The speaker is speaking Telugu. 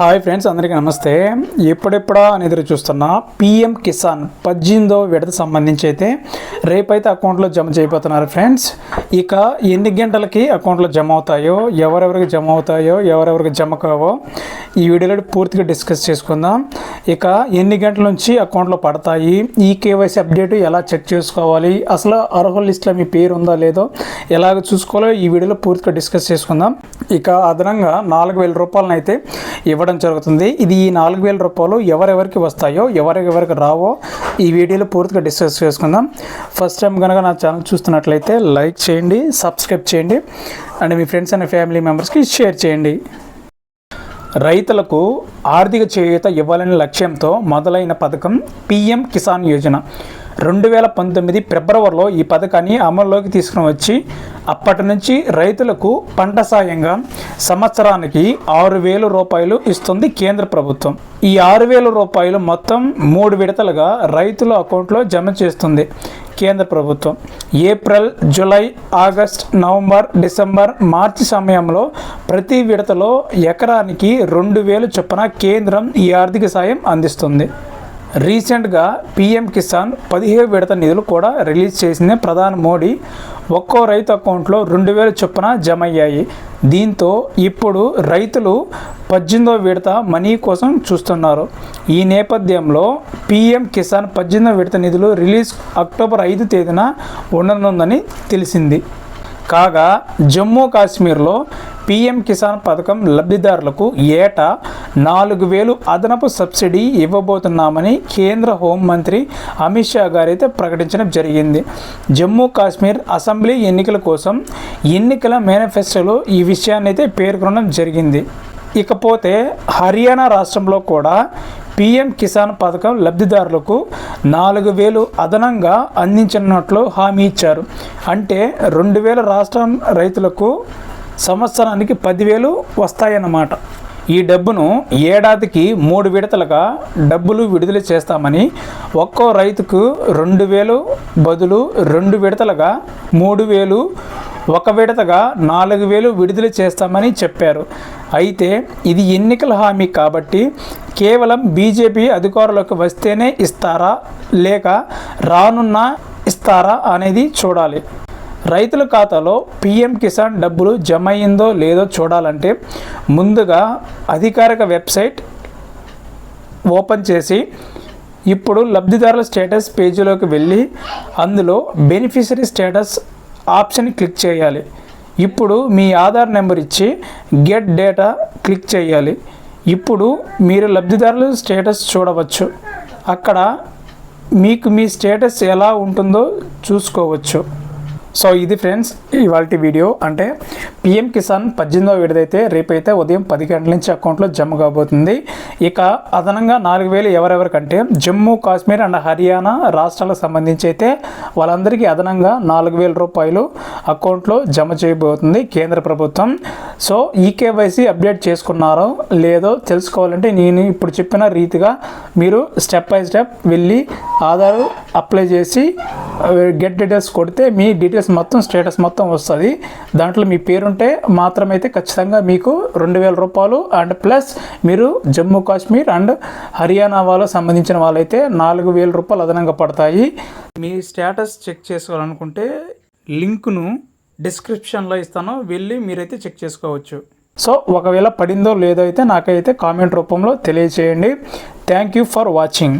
హాయ్ ఫ్రెండ్స్ అందరికీ నమస్తే. ఎప్పుడెప్పుడా అని ఎదురు చూస్తున్న పిఎం కిసాన్ పద్దెనిమిదో విడత సంబంధించి అయితే రేపైతే అకౌంట్లో జమ చేయబోతున్నారు ఫ్రెండ్స్. ఇక ఎన్ని గంటలకి అకౌంట్లో జమ అవుతాయో ఎవరెవరికి జమ అవుతాయో ఎవరెవరికి జమ కావో ఈ వీడియోలో పూర్తిగా డిస్కస్ చేసుకుందాం. ఇక ఎన్ని గంటల నుంచి అకౌంట్లో పడతాయి ఈ కేవైసీ అప్డేట్ ఎలా చెక్ చేసుకోవాలి అసలు అర్హుల లిస్ట్లో మీ పేరు ఉందా లేదో ఎలాగ చూసుకోవాలో ఈ వీడియోలో పూర్తిగా డిస్కస్ చేసుకుందాం. ఇక అదనంగా నాలుగు వేల రూపాయలనైతే అయితే ఇవ్వడం జరుగుతుంది. ఇది ఈ నాలుగు వేల రూపాయలు ఎవరెవరికి వస్తాయో ఎవరెవరికి రావో ఈ వీడియోలో పూర్తిగా డిస్కస్ చేసుకుందాం. ఫస్ట్ టైం కనుక నా ఛానల్ చూస్తున్నట్లయితే లైక్ చేయండి సబ్స్క్రైబ్ చేయండి అండ్ మీ ఫ్రెండ్స్ అండ్ ఫ్యామిలీ మెంబర్స్కి షేర్ చేయండి. రైతులకు ఆర్థిక చేయూత ఇవ్వాలనే లక్ష్యంతో మొదలైన పథకం పిఎం కిసాన్ యోజన. రెండు వేల పంతొమ్మిది ఫిబ్రవరిలో ఈ పథకాన్ని అమల్లోకి తీసుకుని వచ్చి అప్పటి నుంచి రైతులకు పంట సాయంగా సంవత్సరానికి ఆరు వేల రూపాయలు ఇస్తుంది కేంద్ర ప్రభుత్వం. ఈ ఆరు వేల రూపాయలు మొత్తం మూడు విడతలుగా రైతుల అకౌంట్లో జమ చేస్తుంది కేంద్ర ప్రభుత్వం. April July August November December మార్చి సమయంలో ప్రతి విడతలో ఎకరానికి రెండు వేలు చొప్పున కేంద్రం ఈ ఆర్థిక సాయం అందిస్తుంది. రీసెంట్గా పీఎం కిసాన్ పదిహేడు విడత నిధులు కూడా రిలీజ్ చేసింది ప్రధాని మోడీ. ఒక్కో రైతు అకౌంట్లో రెండు వేల చొప్పున జమ అయ్యాయి దీంతో ఇప్పుడు రైతులు పద్దెనిమిదో విడత మనీ కోసం చూస్తున్నారు. ఈ నేపథ్యంలో పీఎం కిసాన్ పద్దెనిమిదో విడత నిధులు రిలీజ్ అక్టోబర్ ఐదు తేదీన ఉండనుందని తెలిసింది. కాగా జమ్మూ కాశ్మీర్లో పీఎం కిసాన్ పథకం లబ్ధిదారులకు ఏటా నాలుగు వేలు అదనపు సబ్సిడీ ఇవ్వబోతున్నామని కేంద్ర హోంమంత్రి అమిత్ షా గారైతే ప్రకటించడం జరిగింది. జమ్మూ కాశ్మీర్ అసెంబ్లీ ఎన్నికల కోసం ఎన్నికల మేనిఫెస్టోలో ఈ విషయాన్ని అయితే పేర్కొనడం జరిగింది. ఇకపోతే హర్యానా రాష్ట్రంలో కూడా పీఎం కిసాన్ పథకం లబ్ధిదారులకు నాలుగు వేలు అదనంగా అందించనున్నట్లు హామీ ఇచ్చారు. అంటే రెండు వేల రాష్ట్రం రైతులకు సంవత్సరానికి పదివేలు వస్తాయన్నమాట. ఈ డబ్బును ఏడాదికి మూడు విడతలుగా డబ్బులు విడుదల చేస్తామని ఒక్కో రైతుకు రెండు వేలు బదులు రెండు విడతలుగా మూడు వేలు ఒక విడతగా నాలుగు వేలు విడుదల చేస్తామని చెప్పారు. అయితే ఇది ఎన్నికల హామీ కాబట్టి కేవలం బీజేపీ అధికారులకు వస్తేనే ఇస్తారా లేక రానున్నా ఇస్తారా అనేది చూడాలి. రైతుల ఖాతాలో పిఎం కిసాన్ డబ్బులు జమ అయిందో లేదో చూడాలంటే ముందుగా అధికారిక వెబ్సైట్ ఓపెన్ చేసి ఇప్పుడు లబ్ధిదారుల స్టేటస్ పేజీలోకి వెళ్ళి అందులో బెనిఫిషరీ స్టేటస్ ఆప్షన్ క్లిక్ చేయాలి. ఇప్పుడు మీ ఆధార్ నెంబర్ ఇచ్చి గెట్ డేటా క్లిక్ చేయాలి. ఇప్పుడు మీరు లబ్ధిదారుల స్టేటస్ చూడవచ్చు. అక్కడ మీకు మీ స్టేటస్ ఎలా ఉంటుందో చూసుకోవచ్చు. సో ఇది ఫ్రెండ్స్ ఇవాళ వీడియో అంటే పిఎం కిసాన్ పద్దెనిమిదవ విడదైతే రేపైతే ఉదయం పది గంటల నుంచి అకౌంట్లో జమ కాబోతుంది. ఇక అదనంగా నాలుగు వేలు ఎవరెవరికంటే జమ్మూ కాశ్మీర్ అండ్ హర్యానా రాష్ట్రాలకు సంబంధించి అయితే వాళ్ళందరికీ అదనంగా నాలుగు వేల రూపాయలు అకౌంట్లో జమ చేయబోతుంది కేంద్ర ప్రభుత్వం. సో ఈ కేవైసీ అప్డేట్ చేసుకున్నారో లేదో తెలుసుకోవాలంటే నేను ఇప్పుడు చెప్పిన రీతిగా మీరు స్టెప్ బై స్టెప్ వెళ్ళి ఆధార్ అప్లై చేసి గెట్ డీటెయిల్స్ కొడితే మీ డీటెయిల్స్ మొత్తం స్టేటస్ మొత్తం వస్తుంది. దాంట్లో మీ పేరుంటే మాత్రమైతే ఖచ్చితంగా మీకు రెండు వేల రూపాయలు అండ్ ప్లస్ మీరు జమ్మూ కాశ్మీర్ అండ్ హర్యానా వాళ్ళకు సంబంధించిన వాళ్ళైతే నాలుగు వేల రూపాయలు అదనంగా పడతాయి. మీ స్టేటస్ చెక్ చేసుకోవాలనుకుంటే లింక్ను డిస్క్రిప్షన్లో ఇస్తాను. వెళ్ళి మీరైతే చెక్ చేసుకోవచ్చు. సో ఒకవేళ పడిందో లేదో అయితే నాకైతే కామెంట్ రూపంలో తెలియచేయండి థ్యాంక్ యూ ఫర్ వాచింగ్